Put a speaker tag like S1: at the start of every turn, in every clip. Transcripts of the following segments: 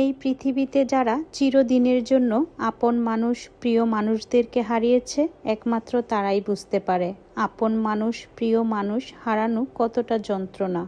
S1: এই পৃথিবীতে যারা চিরদিনের জন্য আপন মানুষ, প্রিয় মানুষদেরকে হারিয়েছে, একমাত্র তারাই বুঝতে পারে। আপন মানুষ, প্রিয় মানুষ হারানো কতটা যন্ত্রণা,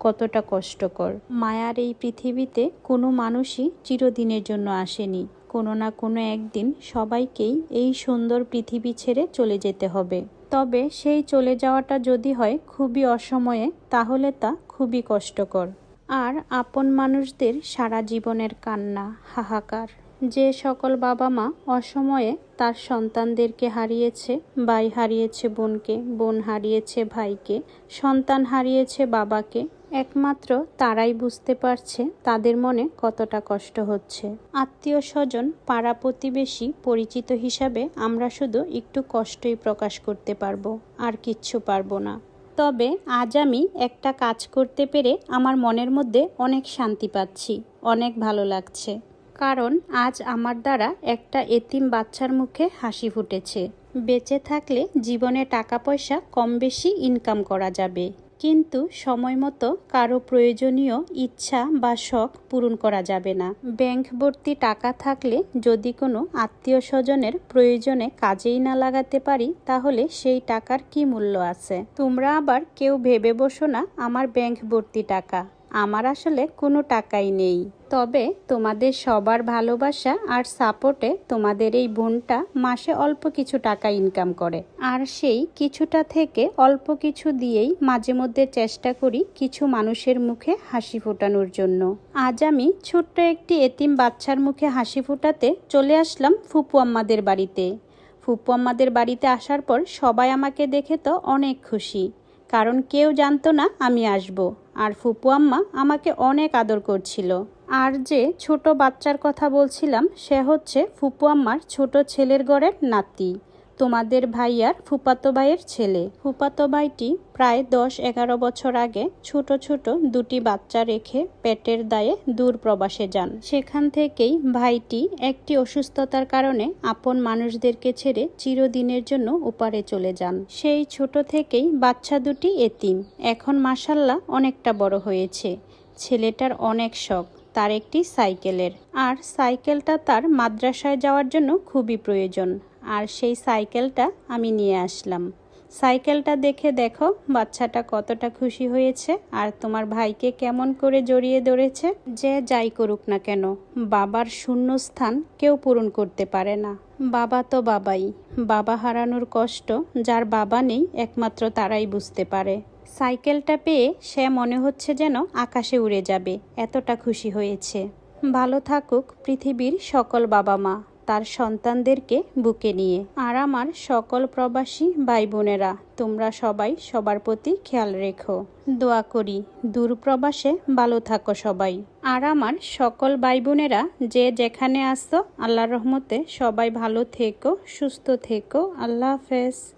S1: কতটা কষ্টকর। মায়ার এই পৃথিবীতে কোনো মানুষই চিরদিনের জন্য আসেনি। কোনো না কোনো একদিন সবাইকেই এই সুন্দর পৃথিবী ছেড়ে চলে যেতে হবে। তবে সেই চলে যাওয়াটা যদি হয় খুবই অসময়ে, তাহলে তা খুবই কষ্টকর। আর আপন মানুষদের সারা জীবনের কান্না, হাহাকার। যে সকল বাবা মা অসময়ে তার সন্তানদেরকে হারিয়েছে, ভাই হারিয়েছে বোনকে, বোন হারিয়েছে ভাইকে, সন্তান হারিয়েছে বাবাকে, একমাত্র তারাই বুঝতে পারছে তাদের মনে কতটা কষ্ট হচ্ছে। আত্মীয় স্বজন পাড়া প্রতিবেশী পরিচিত হিসাবে আমরা শুধু একটু কষ্টই প্রকাশ করতে পারব, আর কিচ্ছু পারব না। তবে আজ আমি একটা কাজ করতে পেরে আমার মনের মধ্যে অনেক শান্তি পাচ্ছি, অনেক ভালো লাগছে। কারণ আজ আমার দ্বারা একটা এতিম বাচ্চার মুখে হাসি ফুটেছে। বেঁচে থাকলে জীবনে টাকা পয়সা কম বেশি ইনকাম করা যাবে। কিন্তু সময় মতো কারও প্রয়োজনীয় ইচ্ছা বা শখ পূরণ করা যাবে না। ব্যাংক ভর্তি টাকা থাকলে যদি কোনো আত্মীয় স্বজনের প্রয়োজনে কাজেই না লাগাতে পারি, তাহলে সেই টাকার কি মূল্য আছে? তোমরা আবার কেউ ভেবে বসো না আমার ব্যাংক ভর্তি টাকা। আমার আসলে কোনো টাকাই নেই। তবে তোমাদের সবার ভালোবাসা আর সাপোর্টে তোমাদের এই বোনটা মাসে অল্প কিছু টাকা ইনকাম করে। আর সেই কিছুটা থেকে অল্প কিছু দিয়েই মাঝে মধ্যে চেষ্টা করি কিছু মানুষের মুখে হাসি ফোটানোর জন্য। আজ আমি ছোট্ট একটি এতিম বাচ্চার মুখে হাসি ফোটাতে চলে আসলাম ফুপু আম্মাদের বাড়িতে। ফুপু আম্মাদের বাড়িতে আসার পর সবাই আমাকে দেখে তো অনেক খুশি। কারণ কেউ জানতো না আমি আসব। আর ফুপু আম্মা আমাকে অনেক আদর করছিল। আর যে ছোট বাচ্চার কথা বলছিলাম, সে হচ্ছে ফুপু আম্মার ছোট ছেলের গড়ের নাতি। তোমাদের ভাইয়ার ফুপাতো ভাইয়ের ছেলে। ফুপাতো ভাইটি প্রায় দশ এগারো বছর আগে ছোট ছোট দুটি বাচ্চা রেখে পেটের দায়ে দূর প্রবাসে যান। সেখান থেকেই ভাইটি একটি অসুস্থতার কারণে আপন মানুষদেরকে ছেড়ে চিরদিনের জন্য উপারে চলে যান। সেই ছোট থেকেই বাচ্চা দুটি এতিম। এখন মাসাল্লাহ অনেকটা বড় হয়েছে। ছেলেটার অনেক শখ। তার একটি সাইকেলের। আর সাইকেলটা তার মাদ্রাসায় যাওয়ার জন্য খুবই প্রয়োজন। আর সেই সাইকেলটা আমি নিয়ে আসলাম। সাইকেলটা দেখে দেখো, বাচ্চাটা কতটা খুশি হয়েছে আর তোমার ভাইকে কেমন করে জড়িয়ে ধরেছে যে যাই করুক না কেন, বাবার শূন্য স্থান কেউ পূরণ করতে পারে না। বাবা তো বাবাই, বাবা হারানোর কষ্ট যার বাবা নেই একমাত্র তারাই বুঝতে পারে। সাইকেলটা পেয়ে সে মনে হচ্ছে যেন আকাশে উড়ে যাবে, এতটা খুশি হয়েছে। ভালো থাকুক পৃথিবীর সকল বাবা মা তার সন্তানদেরকে বুকে নিয়ে। আর আমার সকল প্রবাসী ভাই বোনেরা তোমরা সবাই সবার প্রতি খেয়াল রেখো। দোয়া করি, দূর প্রবাসে ভালো থাকো সবাই। আর আমার সকল ভাই বোনেরা যে যেখানে আসতো আল্লাহর রহমতে সবাই ভালো থেকো, সুস্থ থেকো। আল্লাহ হাফেজ।